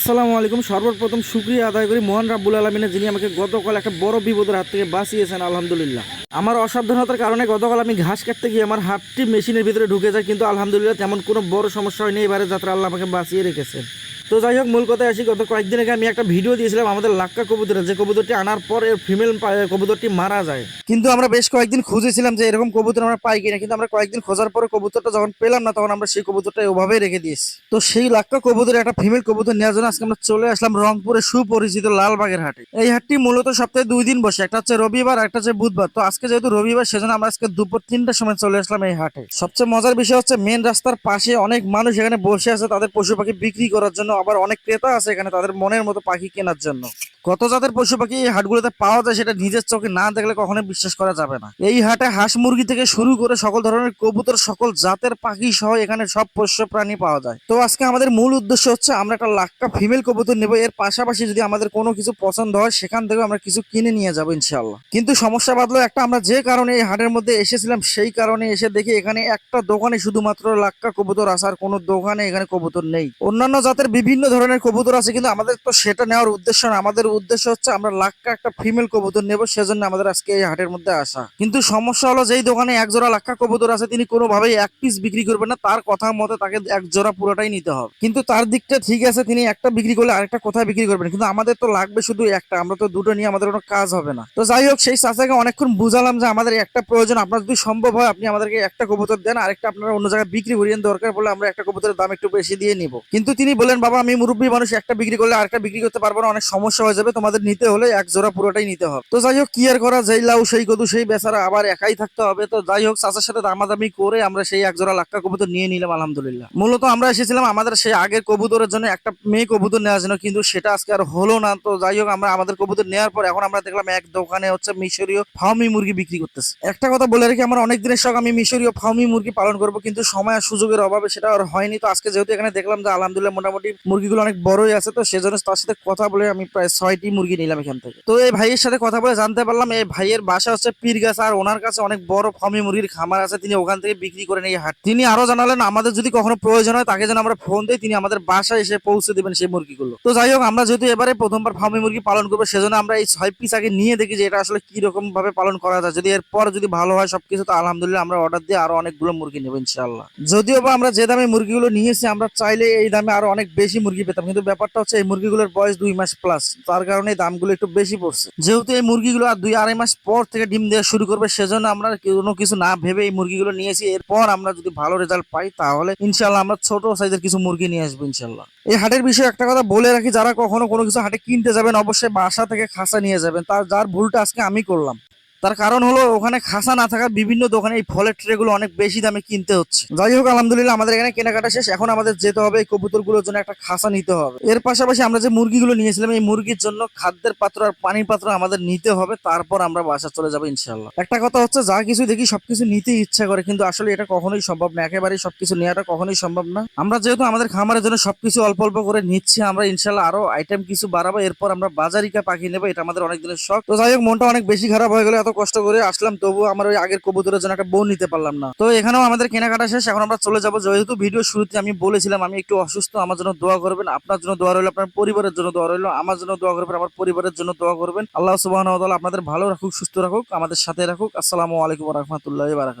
আসসালামু আলাইকুম। সর্বপ্রথম সুক্রিয়া আদায় করি মোহন রাব্বুল আলমিনে যিনি আমাকে গতকাল একটা বড় বিপদের হাত থেকে বাঁচিয়েছেন, আলহামদুলিল্লাহ। আমার অসাবধানতার কারণে গতকাল আমি ঘাস কাটতে গিয়ে আমার হাতটি মেশিনের ভিতরে ঢুকে যায়, কিন্তু আলহামদুলিল্লাহ তেমন কোনো বড় সমস্যা হয়নি। এবারে যাত্রা আল্লাহ আমাকে বাঁচিয়ে রেখেছেন। তো যাই হোক, মূল কথায় আসি, গত কয়েকদিন আগে আমি একটা ভিডিও দিয়েছিলাম আমাদের লাক্কা কবুতরের, যে কবুতরটি আনার পর এর ফিমেল কবুতরটি মারা যায়। কিন্তু আমরা বেশ কয়েকদিন খুঁজেছিলাম যে এরকম কবুতর আমরা পাই কিনা, কিন্তু আমরা কয়েকদিন খোঁজার পরে কবুতরটা যখন পেলাম না, তখন আমরা সেই কবুতরটা ওভাবেই রেখে দিয়েছি। তো সেই লাক্কা কবুতরের একটা ফিমেল কবুতর নেওয়ার জন্য আজকে আমরা চলে আসলাম রংপুরে সুপরিচিত লালবাগের হাটে। এই হাটটি মূলত সপ্তাহে দুই দিন বসে, একটা হচ্ছে রবিবার, একটা হচ্ছে বুধবার। তো আজকে যেহেতু রবিবার, সেজন্য আমরা আজকে দুপুর তিনটার সময় চলে আসলাম এই হাটে। সবচেয়ে মজার বিষয় হচ্ছে মেন রাস্তার পাশে অনেক মানুষ এখানে বসে আছে, তাদের পশু পাখি বিক্রি করার জন্য আবার অনেক ক্রেতা আছে এখানে তাদের মনের মতো পাখি কেনার জন্য। কত জাতের পশু পাখি এই হাটগুলোতে পাওয়া যায় সেটা নিজের চোখে না দেখলে কখনোই বিশ্বাস করা যাবে না। এই হাটে হাঁস মুরগি থেকে শুরু করে সকল ধরনের কবুতর, সকল জাতের পাখি সহ এখানে সব পোষ্য প্রাণী পাওয়া যায়। তো আজকে আমাদের মূল উদ্দেশ্য হচ্ছে আমরা একটা লাক্কা ফিমেল কবুতর নেব। এর পাশাপাশি যদি আমাদের কোনো কিছু পছন্দ হয়, সেখান থেকে আমরা কিছু কিনে নিয়ে যাব ইনশাল্লাহ কিন্তু সমস্যা বাদলো একটা, আমরা যে কারণে এই হাটের মধ্যে এসেছিলাম সেই কারণে এসে দেখি এখানে একটা দোকানে শুধুমাত্র লাক্কা কবুতর আছে আর কোনো দোকানে এখানে কবুতর নেই। অন্যান্য জাতের বিভিন্ন ধরনের কবুতর আছে, কিন্তু আমাদের তো সেটা নেওয়ার উদ্দেশ্য না। আমাদের উদ্দেশ্য হচ্ছে আমরা লাক্কা একটা ফিমেল কবুতর নেব, সেজন্য আমাদের আজকে এই হাটের মধ্যে আসা। কিন্তু সমস্যা হলো যেই দোকানে এক জোড়া লাক্কা কবুতর আছে, তিনি কোনোভাবেই এক পিস বিক্রি করবেন না, তার কথা মতে তাকে এক জোড়া পুরোটাই নিতে হবে। কিন্তু তার দিকটা ঠিক আছে, তিনি একটা বিক্রি করলে আরেকটা কোথায় বিক্রি করবেন? কিন্তু আমাদের তো লাগবে শুধু একটা, আমরা তো দুটো নিয়ে আমাদের কোনো কাজ হবে না। তো যাই হোক, সেই চাচাকে অনেকক্ষণ বুঝালাম যে আমাদের একটা প্রয়োজন, আপনার যদি সম্ভব হয় আপনি আমাদেরকে একটা কবুতর দেন, আরেকটা আপনারা অন্য জায়গায় বিক্রি করিয়েন দরকার বলে আমরা একটা কবুতরের দাম একটু বেশি দিয়ে নিব। কিন্তু তিনি বলেন বাবা, আমি মুরব্বী মানুষ, একটা বিক্রি করলে আরেকটা বিক্রি করতে পারব না, অনেক সমস্যা হয়ে যাবে তোমাদের নিতে হলে এক জোড়া পুরোটাই নিতে হবে। তো যাই হোক, কি আর করা, যেই লাউ, সেই কদু সেই বেচারা আবার একাই থাকতে হবে। তো যাই হোক, চাচার সাথে দামাদামি করে আমরা সেই এক জোড়া লাক্কা কবুতর নিয়ে নিলাম, আলহামদুলিল্লাহ। মূলত আমরা এসেছিলাম আমাদের সেই আগের কবুতরের জন্য, একটা মেয়ে কবুতর নেওয়ার জন্য, কিন্তু সেটা আজকে আর হলো না। তো যাই হোক, আমরা আমাদের কবুতর নেওয়ার পর এখন আমরা দেখলাম এক দোকানে হচ্ছে মিশরীয় ফার্মি মুরগি বিক্রি করতেছে। একটা কথা বলে রাখি, আমার অনেক দিনের শখ, আমি মিশরীয় ফার্মি মুরগি পালন করব, কিন্তু সময় আর সুযোগের অভাবে সেটা আর হয়নি। তো আজকে যেহেতু এখানে দেখলাম যে, আলহামদুলিল্লাহ মোটামুটি মুরগিগুলো অনেক বড়ই আছে, তো সেজন্য তার সাথে কথা বলে আমি প্রায় ছয়টি মুরগি নিলাম এখান থেকে। তো এই ভাইয়ের সাথে কথা বলে জানতে পারলাম, এই ভাইয়ের বাসা হচ্ছে পীরগাছ আর ওনার কাছে অনেক বড় ফার্মি মুরগির খামার আছে, তিনি ওখান থেকে বিক্রি করেন এই হাট। তিনি আরও জানালেন, আমাদের যদি কখনো প্রয়োজন হয়, তাকে যেন আমরা ফোন দিই, তিনি আমাদের বাসায় এসে পৌঁছে দিবেন সেই মুরগিগুলো। তো যাই হোক, আমরা যেহেতু এবারে প্রথমবার ফার্মি মুরগি পালন করব, সেজন্য আমরা এই ছয় পিস আগে নিয়ে দেখি যে এটা আসলে কি রকম ভাবে পালন করা যায়। যদি এরপর যদি ভালো হয় সবকিছু, তো আলহামদুলিল্লাহ আমরা অর্ডার দিয়ে আরও অনেকগুলো মুরগি নেব ইনশাআল্লাহ। যদিও বা আমরা যে দামে মুরগিগুলো নিয়েছি, আমরা চাইলে এই দামে আরও অনেক বেশি মুরগি পেতাম, কিন্তু ব্যাপারটা হচ্ছে এই মুরগিগুলোর বয়স দুই মাস প্লাস তার কারণে এই দামগুলো একটু বেশি পড়ছে। যেহেতু এই মুরগিগুলো আর দুই আড়াই মাস পর থেকে ডিম দেওয়া শুরু করবে, সেজন্য আমরা কোনো কিছু না ভেবে এই মুরগিগুলো নিয়েছি। এরপর আমরা যদি ভালো রেজাল্ট পাই, তাহলে ইনশাল্লাহ আমরা ছোট সাইজের কিছু মুরগি নিয়ে আসব ইনশাল্লাহ এই হাটের বিষয়ে একটা কথা বলে রাখি, যারা কখনো কোনো কিছু হাটে কিনতে যাবেন, অবশ্যই বাসা থেকে খাসা নিয়ে যাবেন। তার, যার ভুলটা আজকে আমি করলাম। তার কারণ হলো ওখানে খাসা না থাকা বিভিন্ন দোকানে এই ফলের ট্রে গুলো অনেক বেশি দামে কিনতে হচ্ছে। যাই হোক, আলহামদুলিল্লাহ আমাদের এখানে কেনাকাটা শেষ। এখন আমাদের যেতে হবে এই কবুতরগুলোর জন্য একটা খাসা নিতে হবে। এর পাশাপাশি আমরা যে মুরগিগুলো নিয়েছিলাম, এই মুরগির জন্য খাদ্যের পাত্র আর পানির পাত্র আমাদের নিতে হবে। তারপর আমরা বাসা চলে যাব ইনশাল্লাহ একটা কথা হচ্ছে, যা কিছু দেখি সবকিছু নিতে ইচ্ছা করে, কিন্তু আসলে এটা কখনোই সম্ভব না। একেবারেই সবকিছু নেওয়াটা কখনোই সম্ভব না। আমরা যেহেতু আমাদের খামারের জন্য সবকিছু অল্প অল্প করে নিচ্ছি, আমরা ইনশাল্লাহ আরও আইটেম কিছু বাড়াবো। এরপর আমরা বাজারিকা পাখি নেব, এটা আমাদের অনেক দিনের শখ। তো যাই হোক, মনটা অনেক বেশি খারাপ হয়ে গেলে, এত কষ্ট করে আসলাম তবু আমার ওই আগের কবুতরের জন্য একটা বোন নিতে পারলাম না। তো এখানেও আমাদের কেনাকাটা শেষ, এখন আমরা চলে যাব। যেহেতু ভিডিও শুরুতে আমি বলেছিলাম, আমি একটু অসুস্থ, আমার জন্য দোয়া করবেন। আপনার জন্য দোয়া রইল, আপনার পরিবারের জন্য দোয়া রইল, আমার জন্য দোয়া করবেন, আমার পরিবারের জন্য দোয়া করবেন। আল্লাহ সুবাহ আপনাদের ভালো রাখুক, সুস্থ রাখুক, আমাদের সাথে রাখুক। আসসালামু আলাইকুম রহমতুল্লাহ বারাকাত